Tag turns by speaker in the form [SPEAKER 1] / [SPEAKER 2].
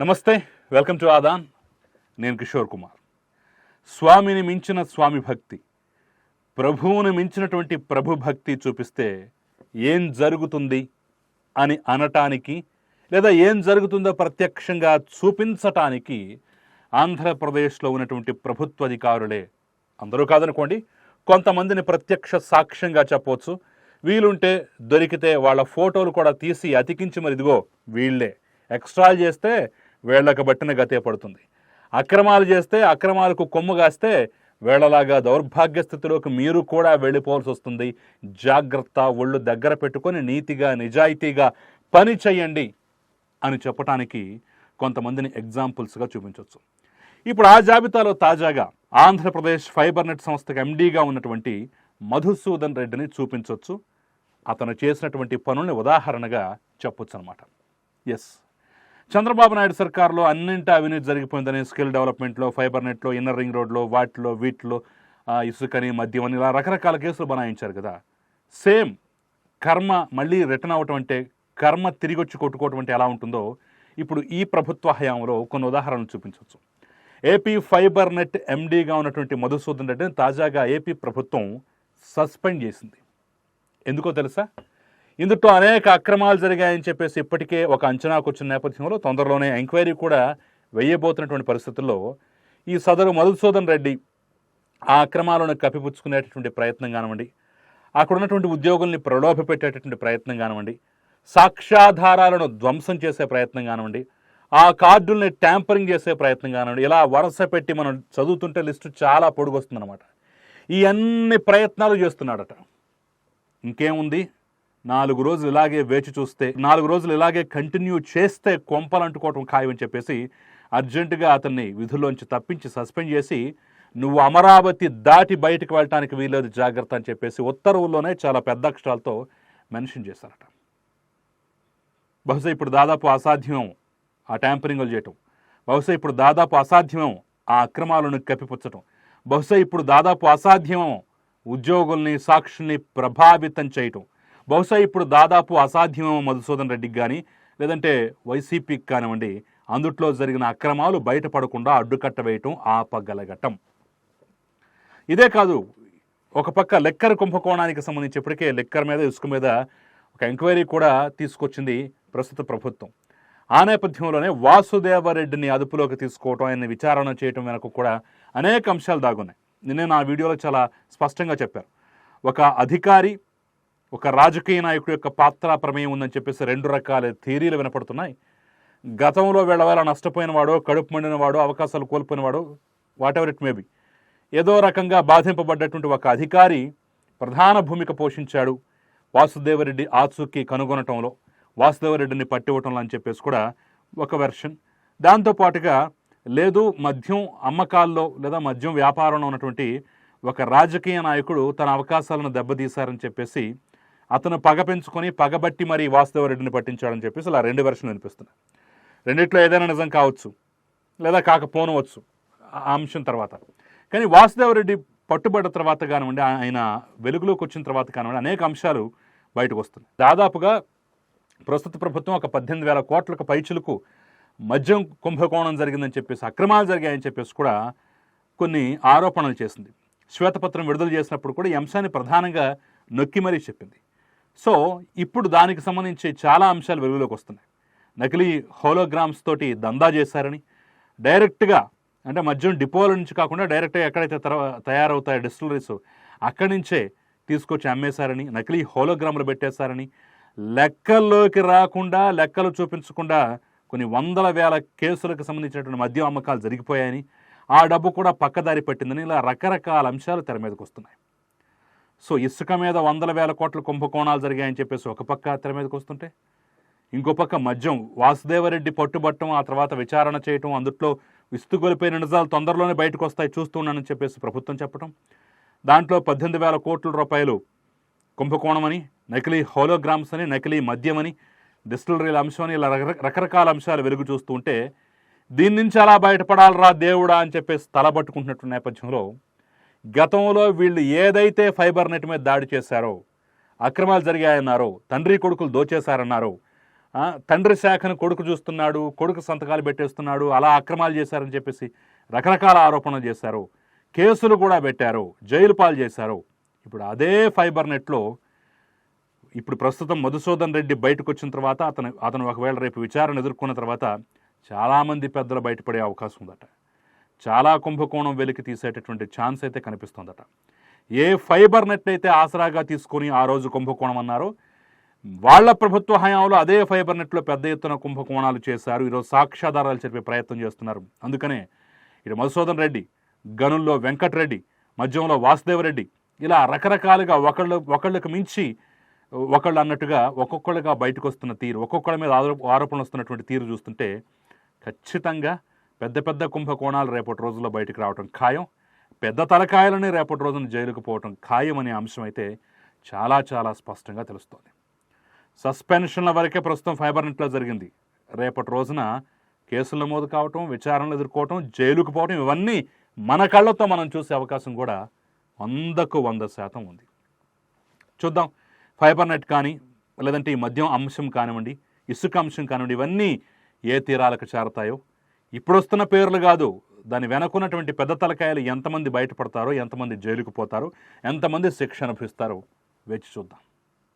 [SPEAKER 1] నమస్తే welcome to Aadan. నేను కిషోర్ కుమార్. స్వామిని మించిన స్వామి భక్తి ప్రభువుని మించినటువంటి ప్రభు భక్తి చూపిస్తే ఏం జరుగుతుంది అని అనటానికి లేదా ఏం జరుగుతుందో ప్రత్యక్షంగా చూపించటానికి ఆంధ్రప్రదేశ్లో ఉన్నటువంటి ప్రభుత్వ అధికారులే అందరూ కాదనుకోండి కొంతమందిని ప్రత్యక్ష సాక్ష్యంగా చెప్పవచ్చు. వీలుంటే దొరికితే వాళ్ళ ఫోటోలు కూడా తీసి అతికించి మరి ఇదిగో వీళ్ళే. ఎక్స్ట్రా చేస్తే వేళ్ళకు బట్టిన గతే పడుతుంది. అక్రమాలు చేస్తే అక్రమాలకు కొమ్ము కాస్తే వేళలాగా దౌర్భాగ్య స్థితిలోకి మీరు కూడా వెళ్ళిపోవాల్సి వస్తుంది. జాగ్రత్త ఒళ్ళు దగ్గర పెట్టుకొని నీతిగా నిజాయితీగా పని చేయండి అని చెప్పటానికి కొంతమందిని ఎగ్జాంపుల్స్గా చూపించవచ్చు ఇప్పుడు ఆ జాబితాలో తాజాగా ఆంధ్రప్రదేశ్ ఫైబర్నెట్ సంస్థకు ఎండీగా ఉన్నటువంటి మధుసూదన్ రెడ్డిని చూపించవచ్చు అతను చేసినటువంటి పనుల్ని ఉదాహరణగా చెప్పొచ్చు అనమాట ఎస్ చంద్రబాబు నాయుడు సర్కార్లో అన్నింటి అవినీతి జరిగిపోయిందని స్కిల్ డెవలప్మెంట్లో ఫైబర్ నెట్లో ఇన్నర్ రింగ్ రోడ్లో వాటిలో వీటిలో ఇసుకని మద్యం అని ఇలా రకరకాల కేసులు బనాయించారు కదా. సేమ్ కర్మ మళ్ళీ రిటర్న్ అవటం అంటే కర్మ తిరిగి వచ్చి కొట్టుకోవటం అంటే ఎలా ఉంటుందో ఇప్పుడు ఈ ప్రభుత్వ హయాంలో కొన్ని ఉదాహరణలు చూపించవచ్చు. ఏపీ ఫైబర్ నెట్ ఎండీగా ఉన్నటువంటి మధుసూదన్ రెడ్డిని తాజాగా ఏపీ ప్రభుత్వం సస్పెండ్ చేసింది. ఎందుకో తెలుసా? ఇందులో అనేక అక్రమాలు జరిగాయని చెప్పేసి ఇప్పటికే ఒక అంచనాకు వచ్చిన నేపథ్యంలో తొందరలోనే ఎంక్వైరీ కూడా వేయబోతున్నటువంటి పరిస్థితుల్లో ఈ సదరు మధుసూదన్ రెడ్డి ఆ అక్రమాలను కప్పిపుచ్చుకునేటటువంటి ప్రయత్నం కానివ్వండి అక్కడ ఉన్నటువంటి ఉద్యోగుల్ని ప్రలోభ పెట్టేటటువంటి ప్రయత్నం కానివ్వండి సాక్ష్యాధారాలను ధ్వంసం చేసే ప్రయత్నం కానివ్వండి ఆ కార్డుల్ని ట్యాంపరింగ్ చేసే ప్రయత్నం కానివ్వండి ఇలా వరుస పెట్టి మనం చదువుతుంటే లిస్టు చాలా పొడుగొస్తుందన్నమాట. ఈ అన్ని ప్రయత్నాలు చేస్తున్నాడట. ఇంకేముంది? నాలుగు రోజులు ఇలాగే వేచి చూస్తే నాలుగు రోజులు ఇలాగే కంటిన్యూ చేస్తే కొంపలంటుకోవటం ఖాయమని చెప్పేసి అర్జెంటుగా అతన్ని విధుల్లోంచి తప్పించి సస్పెండ్ చేసి నువ్వు అమరావతి దాటి బయటకు వెళ్ళటానికి వీలేదు జాగ్రత్త అని చెప్పేసి ఉత్తర్వుల్లోనే చాలా పెద్ద అక్షరాలతో మెన్షన్ చేశారట. బహుశా ఇప్పుడు దాదాపు అసాధ్యం ఆ ట్యాంపరింగ్లు చేయటం. బహుశా ఇప్పుడు దాదాపు అసాధ్యం ఆ అక్రమాలను కప్పిపుచ్చటం. బహుశా ఇప్పుడు దాదాపు అసాధ్యం ఉద్యోగుల్ని సాక్షుల్ని ప్రభావితం చేయటం. బహుశా ఇప్పుడు దాదాపు అసాధ్యమేమో మధుసూదన్ రెడ్డికి కానీ లేదంటే వైసీపీకి కానివ్వండి అందుట్లో జరిగిన అక్రమాలు బయటపడకుండా అడ్డుకట్ట వేయటం ఆపగలగటం. ఇదే కాదు ఒక పక్క లెక్కర్ కుంభకోణానికి సంబంధించి ఇప్పటికే లెక్కర్ మీద ఇసుక మీద ఒక ఎంక్వైరీ కూడా తీసుకొచ్చింది ప్రస్తుత ప్రభుత్వం. ఆ నేపథ్యంలోనే వాసుదేవరెడ్డిని అదుపులోకి తీసుకోవటం ఆయన విచారణ చేయటం వెనక కూడా అనేక అంశాలు దాగున్నాయి. నిన్నే నా వీడియోలో చాలా స్పష్టంగా చెప్పారు. ఒక అధికారి ఒక రాజకీయ నాయకుడి యొక్క పాత్ర ప్రమేయం ఉందని చెప్పేసి రెండు రకాల థియరీలు వినపడుతున్నాయి. గతంలో వీళ్ళ వల్ల నష్టపోయిన వాడో కడుపు మండిన వాడో అవకాశాలు కోల్పోయిన వాడో వాట్ ఎవర్ ఇట్ మేబీ ఏదో రకంగా బాధింపబడ్డటువంటి ఒక అధికారి ప్రధాన భూమిక పోషించాడు వాసుదేవరెడ్డి ఆచూకీ కనుగొనటంలో వాసుదేవరెడ్డిని పట్టివ్వటంలో అని చెప్పేసి కూడా ఒక వెర్షన్ దాంతోపాటుగా లేదు మద్యం అమ్మకాల్లో లేదా మద్యం వ్యాపారంలో ఉన్నటువంటి ఒక రాజకీయ నాయకుడు తన అవకాశాలను దెబ్బతీశారని చెప్పేసి అతను పగ పెంచుకొని పగబట్టి మరి వాసుదేవరెడ్డిని పట్టించాడని చెప్పేసి ఇలా రెండు వెర్షన్లు వినిపిస్తున్నాయి. రెండిట్లో ఏదైనా నిజం కావచ్చు లేదా కాకపోనవచ్చు ఆ అంశం తర్వాత. కానీ వాసుదేవరెడ్డి పట్టుబడ్డ తర్వాత కానివ్వండి ఆయన వెలుగులోకి వచ్చిన తర్వాత కానివ్వండి అనేక అంశాలు బయటకు వస్తున్నాయి. దాదాపుగా ప్రస్తుత ప్రభుత్వం ఒక పద్దెనిమిది వేల కోట్లకు పైచులకు మద్యం కుంభకోణం జరిగిందని చెప్పేసి అక్రమాలు జరిగాయని చెప్పేసి కూడా కొన్ని ఆరోపణలు చేసింది. శ్వేతపత్రం విడుదల చేసినప్పుడు కూడా ఈ అంశాన్ని ప్రధానంగా నొక్కి మరీ చెప్పింది. సో ఇప్పుడు దానికి సంబంధించి చాలా అంశాలు వెలుగులోకి వస్తున్నాయి. నకిలీ హోలోగ్రామ్స్ తోటి దందా చేశారని డైరెక్ట్గా అంటే మద్యం డిపోల నుంచి కాకుండా డైరెక్ట్గా ఎక్కడైతే తర తయారవుతాయో డిస్టిలరీస్ అక్కడి నుంచే తీసుకొచ్చి అమ్మేశారని నకిలీ హోలోగ్రాములు పెట్టేశారని లెక్కల్లోకి రాకుండా లెక్కలు చూపించకుండా కొన్ని వందల వేల కేసులకు సంబంధించినటువంటి మద్యం అమ్మకాలు జరిగిపోయాయని ఆ డబ్బు కూడా పక్కదారి పట్టిందని ఇలా రకరకాల అంశాలు తెర మీదకి వస్తున్నాయి. సో ఇసుక మీద వందల వేల కోట్ల కుంభకోణాలు జరిగాయని చెప్పేసి ఒక పక్క తెర మీదకి వస్తుంటే ఇంకో పక్క మద్యం వాసుదేవరెడ్డి పట్టుబట్టం ఆ తర్వాత విచారణ చేయటం అందుట్లో విస్తుగొలిపోయిన నిజాలు తొందరలోనే బయటకు వస్తాయి చూస్తున్నానని చెప్పేసి ప్రభుత్వం చెప్పడం దాంట్లో పద్దెనిమిది వేల కోట్ల రూపాయలు కుంభకోణమని నకిలీ హోలోగ్రామ్స్ అని నకిలీ మద్యమని డిస్టిలరీల అంశం అని ఇలా రకరకాల అంశాలు వెలుగు చూస్తూ ఉంటే దీని నుంచి అలా బయటపడాలరా దేవుడా అని చెప్పేసి తలబట్టుకుంటున్నట్టు నేపథ్యంలో గతంలో వీళ్ళు ఏదైతే ఫైబర్ నెట్ మీద దాడి చేశారో అక్రమాలు జరిగాయన్నారో తండ్రి కొడుకులు దోచేశారన్నారో తండ్రి శాఖను కొడుకు చూస్తున్నాడు కొడుకు సంతకాలు పెట్టేస్తున్నాడు అలా అక్రమాలు చేశారని చెప్పేసి రకరకాల ఆరోపణలు చేశారు కేసులు కూడా పెట్టారు జైలు పాలు చేశారు. ఇప్పుడు అదే ఫైబర్ నెట్లో ఇప్పుడు ప్రస్తుతం మధుసూదన్ రెడ్డి బయటకు వచ్చిన తర్వాత అతను అతను ఒకవేళ రేపు విచారణ ఎదుర్కొన్న తర్వాత చాలామంది పెద్దలు బయటపడే అవకాశం ఉందట. చాలా కుంభకోణం వెలికి తీసేటటువంటి ఛాన్స్ అయితే కనిపిస్తుందట. ఏ ఫైబర్ నెట్ అయితే ఆసరాగా తీసుకొని ఆ రోజు కుంభకోణం అన్నారో వాళ్ళ ప్రభుత్వ హయాంలో అదే ఫైబర్ నెట్లో పెద్ద ఎత్తున కుంభకోణాలు చేశారు. ఈరోజు సాక్ష్యాధారాలు చెప్పే ప్రయత్నం చేస్తున్నారు. అందుకనే ఇటు మధుసూదన్ రెడ్డి గనుల్లో వెంకటరెడ్డి మధ్యంలో వాసుదేవరెడ్డి ఇలా రకరకాలుగా ఒకళ్ళు ఒకళ్ళకు మించి ఒకళ్ళు అన్నట్టుగా ఒక్కొక్కళ్ళుగా బయటకు వస్తున్న తీరు ఒక్కొక్కళ్ళ మీద ఆరో- ఆరోపణలు వస్తున్నటువంటి తీరు చూస్తుంటే ఖచ్చితంగా పెద్ద పెద్ద కుంభకోణాలు రేపటి రోజుల్లో బయటకు రావటం ఖాయం. పెద్ద తలకాయలని రేపటి రోజున జైలుకు పోవటం ఖాయం అనే అంశం అయితే చాలా చాలా స్పష్టంగా తెలుస్తోంది. సస్పెన్షన్ల వరకే ప్రస్తుతం ఫైబర్ నెట్లో జరిగింది. రేపటి రోజున కేసులు నమోదు కావటం విచారణలు ఎదుర్కోవటం జైలుకు పోవటం ఇవన్నీ మన కళ్ళతో మనం చూసే అవకాశం కూడా వందకు వంద శాతం ఉంది. చూద్దాం. ఫైబర్ నెట్ కానీ లేదంటే ఈ మద్యం అంశం కానివ్వండి ఇసుక అంశం కానివ్వండి ఇవన్నీ ఏ తీరాలకు చేరతాయో ఇప్పుడు వస్తున్న పేర్లు కాదు దాని వెనకున్నటువంటి పెద్ద తలకాయలు ఎంతమంది బయటపడతారో ఎంతమంది జైలుకు పోతారో ఎంతమంది శిక్ష అనుభవిస్తారో వేచి చూద్దాం.